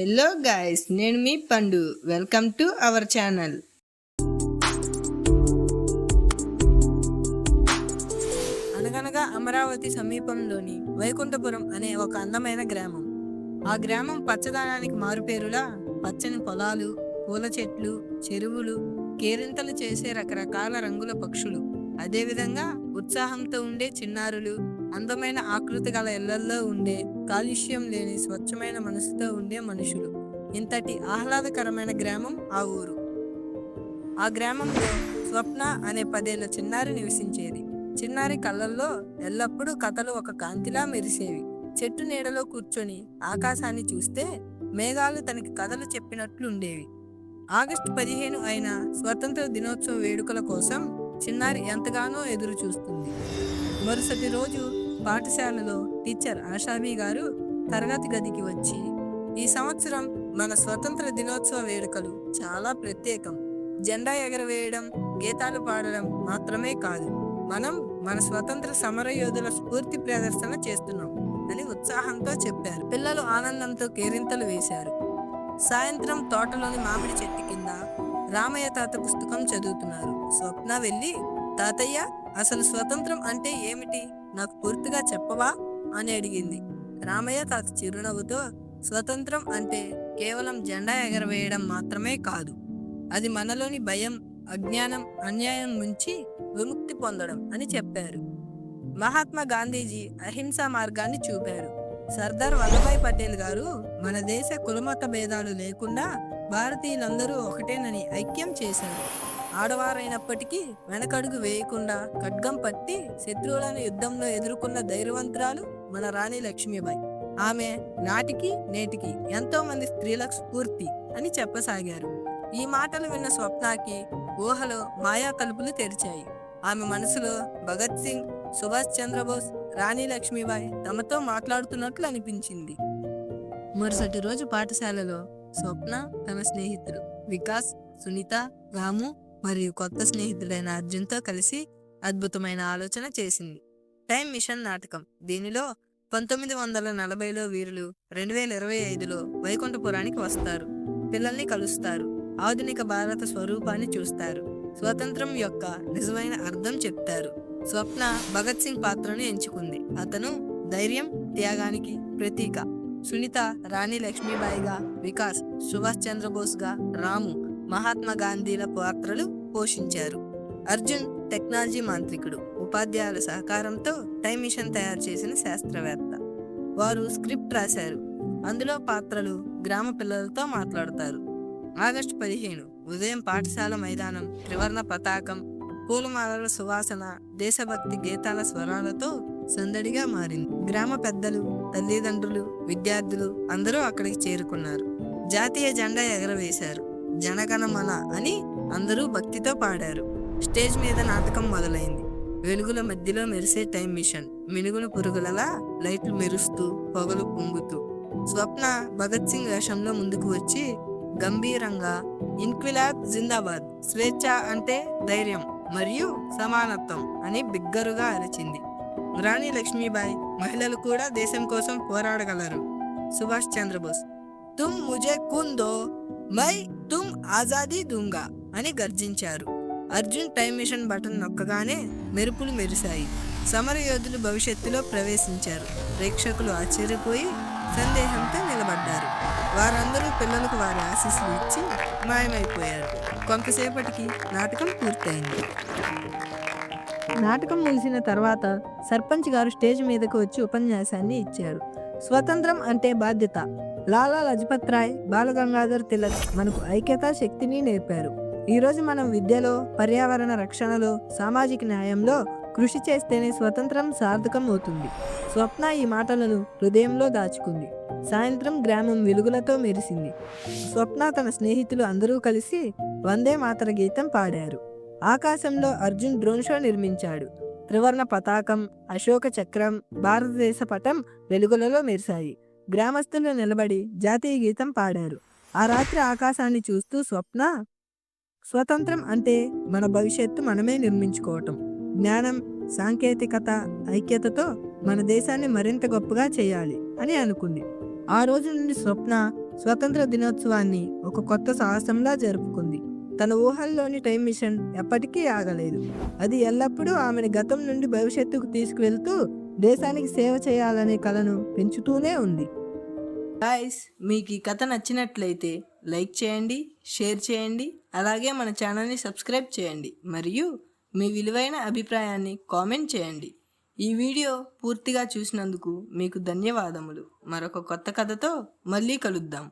Hello guys నేను మీ Pandu. Welcome to our channel. అనగనగా అమరావతి సమీపంలోని వైకుంఠపురం అనే ఒక అందమైన గ్రామం. ఆ గ్రామం పచ్చదనానికి మారుపేరులా పచ్చని పొలాలు పూల చెట్లు చెరువులు కేరింతలు చేసే రకరకాల రంగుల పక్షులు. అదేవిధంగా ఉత్సాహంతో ఉండే చిన్నారులు అందమైన ఆకృతి గల ఇళ్ళల్లో ఉండే కాలుష్యం లేని స్వచ్ఛమైన మనసుతో ఉండే మనుషులు. ఇంతటి ఆహ్లాదకరమైన గ్రామం ఆ ఊరు. ఆ గ్రామంలో స్వప్న అనే పదేళ్ళ చిన్నారి నివసించేది. చిన్నారి కళ్ళల్లో ఎల్లప్పుడూ కథలు ఒక కాంతిలా మెరిసేవి. చెట్టు నీడలో కూర్చొని ఆకాశాన్ని చూస్తే మేఘాలు తనకి కథలు చెప్పినట్లు ఉండేవి ఆగస్టు పదిహేను అయిన స్వతంత్ర దినోత్సవ వేడుకల కోసం చిన్నారి ఎంతగానో ఎదురు చూస్తుంది మరుసటి రోజు పాఠశాలలో టీచర్ ఆషాబీ గారు తరగతి గదికి వచ్చి ఈ సంవత్సరం మన స్వతంత్ర దినోత్సవ వేడుకలు చాలా ప్రత్యేకం. జెండా ఎగరవేయడం గీతాలు పాడడం మాత్రమే కాదు. మనం మన స్వతంత్ర సమర యోధుల స్ఫూర్తి ప్రదర్శన చేస్తున్నాం అని ఉత్సాహంతో చెప్పారు. పిల్లలు ఆనందంతో కేరింతలు వేశారు. సాయంత్రం తోటలోని మామిడి చెట్టు కింద రామయ్య తాత పుస్తకం చదువుతున్నారు. స్వప్న వెళ్ళి తాతయ్య అసలు స్వతంత్రం అంటే ఏమిటి? నాకు పూర్తిగా చెప్పవా? అని అడిగింది. రామయ్య తాత చిరునవ్వుతో స్వతంత్రం అంటే కేవలం జెండా ఎగరవేయడం మాత్రమే కాదు. అది మనలోని భయం అజ్ఞానం అన్యాయం నుంచి విముక్తి పొందడం అని చెప్పారు. మహాత్మా గాంధీజీ అహింసా మార్గాన్ని చూపారు. సర్దార్ వల్లభాయ్ పటేల్ గారు మన దేశ కులమత భేదాలు లేకుండా భారతీయులందరూ ఒకటేనని ఐక్యం చేశారు. ఆడవారైనప్పటికీ వెనకడుగు వేయకుండా ఖడ్గం పట్టి శత్రువులను యుద్ధంలో ఎదుర్కొన్న ధైర్యవంతురాలు మన రాణి లక్ష్మీబాయి. ఆమె నాటికి నేటికి ఎంతో మంది స్త్రీలకు స్ఫూర్తి అని చెప్పసాగారు. ఈ మాటలు విన్న స్వప్నాకి ఊహలో మాయా తలుపులు తెరిచాయి. ఆమె మనసులో భగత్ సింగ్ సుభాష్ చంద్రబోస్ రాణి లక్ష్మీబాయి తమతో మాట్లాడుతున్నట్లు అనిపించింది. మరుసటి రోజు పాఠశాలలో స్వప్న తన స్నేహితుడు వికాస్ సునీత రాము మరియు కొత్త స్నేహితుడైన అర్జున్తో కలిసి అద్భుతమైన ఆలోచన చేసింది. టైం మిషన్ నాటకం. దీనిలో పంతొమ్మిది వందల నలభైలో వీరులు రెండు వేల ఇరవై ఐదులో వైకుంఠపురానికి వస్తారు. పిల్లల్ని కలుస్తారు. ఆధునిక భారత స్వరూపాన్ని చూస్తారు. స్వతంత్రం యొక్క నిజమైన అర్థం చెప్తారు. స్వప్న భగత్ సింగ్ పాత్రను ఎంచుకుంది. అతను ధైర్యం త్యాగానికి ప్రతీక. సునీత రాణి లక్ష్మీబాయిగా వికాస్ సుభాష్ చంద్రబోస్గా రాము మహాత్మా గాంధీల పాత్రలు పోషించారు. అర్జున్ టెక్నాలజీ మాంత్రికుడు ఉపాధ్యాయుల సహకారంతో టైం మిషన్ తయారు చేసిన శాస్త్రవేత్త. వారు స్క్రిప్ట్ రాశారు. అందులో పాత్రలు గ్రామ పిల్లలతో మాట్లాడతారు. ఆగస్టు పదిహేను ఉదయం పాఠశాల మైదానం త్రివర్ణ పతాకం పూలమాలల సువాసన దేశభక్తి గీతాల స్వరాలతో సందడిగా మారింది. గ్రామ పెద్దలు తల్లిదండ్రులు విద్యార్థులు అందరూ అక్కడికి చేరుకున్నారు. జాతీయ జెండా ఎగరవేశారు. జనగణమన అని అందరూ భక్తితో పాడారు. స్టేజ్ మీద నాటకం మొదలైంది. వెలుగుల మధ్యలో మెరిసే టైం మిషన్. మినుగుల పురుగులలా లైట్లు మెరుస్తూ పొగలు పొంగుతూ. స్వప్న భగత్ సింగ్ వేషంలో ముందుకు వచ్చి గంభీరంగా ఇన్క్విలాబ్ జిందాబాద్. స్వేచ్ఛ అంటే ధైర్యం మరియు సమానత్వం అని బిగ్గరుగా అరిచింది. రాణి లక్ష్మీబాయి మహిళలు కూడా దేశం కోసం పోరాడగలరు. సుభాష్ చంద్రబోస్ తుమ్ ముజే కుందో మై తుమ్ ఆజాదీ దూంగా అని గర్జించారు. అర్జున్ టైం మిషన్ బటన్ నొక్కగానే మెరుపులు మెరిశాయి. సమర యోధులు భవిష్యత్తులో ప్రవేశించారు. ప్రేక్షకులు ఆశ్చర్యపోయి సందేహంతో నిలబడ్డారు. వారందరూ పిల్లలకు వారి ఆశీస్సులు ఇచ్చి మాయమైపోయారు. కొంతసేపటికి నాటకం పూర్తయింది. నాటకం ముగిసిన తర్వాత సర్పంచ్ గారు స్టేజ్ మీదకు వచ్చి ఉపన్యాసాన్ని ఇచ్చారు. స్వతంత్రం అంటే బాధ్యత. లాలా లజపత్ రాయ్ బాలగంగాధర్ తిలక్ మనకు ఐక్యతా శక్తిని నేర్పారు. ఈరోజు మనం విద్యలో పర్యావరణ రక్షణలో సామాజిక న్యాయంలో కృషి చేస్తేనే స్వతంత్రం సార్థకం అవుతుంది. స్వప్న ఈ మాటలను హృదయంలో దాచుకుంది. సాయంత్రం గ్రామం వెలుగులతో మెరిసింది. స్వప్న తన స్నేహితులు అందరూ కలిసి వందే మాతర గీతం పాడారు. ఆకాశంలో అర్జున్ డ్రోన్ షో నిర్మించాడు. త్రివర్ణ పతాకం అశోక చక్రం భారతదేశ పటం వెలుగులలో మెరిశాయి. గ్రామస్తులు నిలబడి జాతీయ గీతం పాడారు. ఆ రాత్రి ఆకాశాన్ని చూస్తూ స్వప్న స్వతంత్రం అంటే మన భవిష్యత్తు మనమే నిర్మించుకోవటం. జ్ఞానం సాంకేతికత ఐక్యతతో మన దేశాన్ని మరింత గొప్పగా చేయాలి అని అనుకుంది. ఆ రోజు నుండి స్వప్న స్వతంత్ర దినోత్సవాన్ని ఒక కొత్త సాహసంలా జరుపుకుంది. తన ఊహల్లోని టైం మిషన్ ఎప్పటికీ ఆగలేదు. అది ఎల్లప్పుడూ ఆమెను గతం నుండి భవిష్యత్తుకు తీసుకువెళ్తూ దేశానికి సేవ చేయాలనే కలను పెంచుతూనే ఉంది. గాయస్ మీకు ఈ కథ నచ్చినట్లయితే లైక్ చేయండి షేర్ చేయండి అలాగే మన ఛానల్ని సబ్స్క్రైబ్ చేయండి మరియు మీ విలువైన అభిప్రాయాన్ని కామెంట్ చేయండి. ఈ వీడియో పూర్తిగా చూసినందుకు మీకు ధన్యవాదములు. మరొక కొత్త కథతో మళ్ళీ కలుద్దాం.